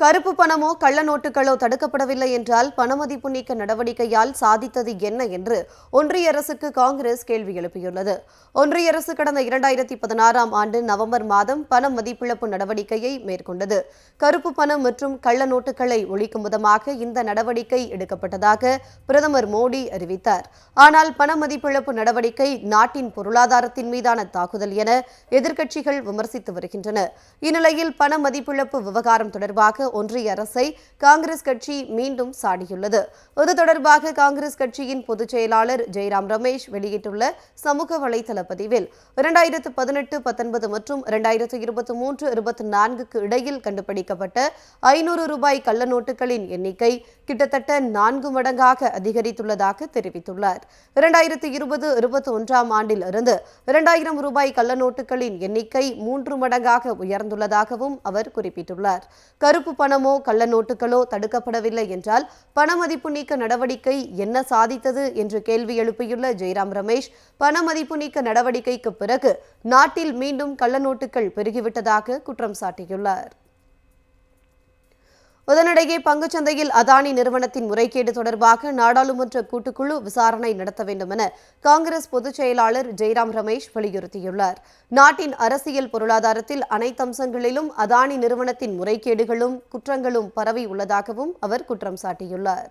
கருப்பு பணமோ கள்ள நோட்டுகளோ தடுக்கப்படவில்லை என்றால் பணமதிப்பு நீக்க நடவடிக்கையால் சாதித்தது என்ன என்று ஒன்றிய அரசுக்கு காங்கிரஸ் கேள்வி எழுப்பியுள்ளது. ஒன்றிய அரசு கடந்த இரண்டாயிரத்தி பதினாறாம் ஆண்டு நவம்பர் மாதம் பண மதிப்பிழப்பு நடவடிக்கையை மேற்கொண்டது. கருப்பு பணம் மற்றும் கள்ள நோட்டுகளை ஒழிக்கும் விதமாக இந்த நடவடிக்கை எடுக்கப்பட்டதாக பிரதமர் மோடி அறிவித்தார். ஆனால் பண மதிப்பிழப்பு நடவடிக்கை நாட்டின் பொருளாதாரத்தின் மீதான தாக்குதல் என எதிர்க்கட்சிகள் விமர்சித்து வருகின்றன. இந்நிலையில் பண மதிப்பிழப்பு விவகாரம் தொடர்பாக ஒன்றிய அரசை காங்கிரஸ் கட்சி மீண்டும் சாடியுள்ளது. இது தொடர்பாக காங்கிரஸ் கட்சியின் பொதுச் செயலாளர் ஜெய்ராம் ரமேஷ் வெளியிட்டுள்ள சமூக வலைதள பதிவில் இரண்டாயிரத்து பதினெட்டு பத்தொன்பது மற்றும் இரண்டாயிரத்து இருபத்தி மூன்று இருபத்தி நான்குக்கு இடையில் கண்டுபிடிக்கப்பட்ட ஐநூறு ரூபாய் கள்ள நோட்டுகளின் எண்ணிக்கை கிட்டத்தட்ட நான்கு மடங்காக அதிகரித்துள்ளதாக தெரிவித்துள்ளார். இரண்டாயிரத்து இருபது இருபத்தி ஒன்றாம் ஆண்டில் இருந்து இரண்டாயிரம் ரூபாய் கள்ள நோட்டுகளின் எண்ணிக்கை மூன்று மடங்காக உயர்ந்துள்ளதாகவும் அவர் குறிப்பிட்டுள்ளார். கருப்பு பணமோ கள்ள நோட்டுகளோ தடுக்கப்படவில்லை என்றால் பணமதிப்பு நீக்க நடவடிக்கை என்ன சாதித்தது என்று கேள்வி எழுப்பியுள்ள ஜெய்ராம் ரமேஷ் பணமதிப்பு நீக்க நடவடிக்கைக்கு பிறகு நாட்டில் மீண்டும் கள்ள நோட்டுகள் பெருகிவிட்டதாக குற்றம் சாட்டியுள்ளார். இதனிடையே பங்குச்சந்தையில் அதானி நிறுவனத்தின் முறைகேடு தொடர்பாக நாடாளுமன்ற கூட்டுக்குழு விசாரணை நடத்த வேண்டும் என காங்கிரஸ் பொதுச் செயலாளர் ஜெய்ராம் ரமேஷ் வலியுறுத்தியுள்ளார். நாட்டின் அரசியல் பொருளாதாரத்தில் அனைத்து அம்சங்களிலும் அதானி நிறுவனத்தின் முறைகேடுகளும் குற்றங்களும் பரவி உள்ளதாகவும் அவர் குற்றம் சாட்டியுள்ளார்.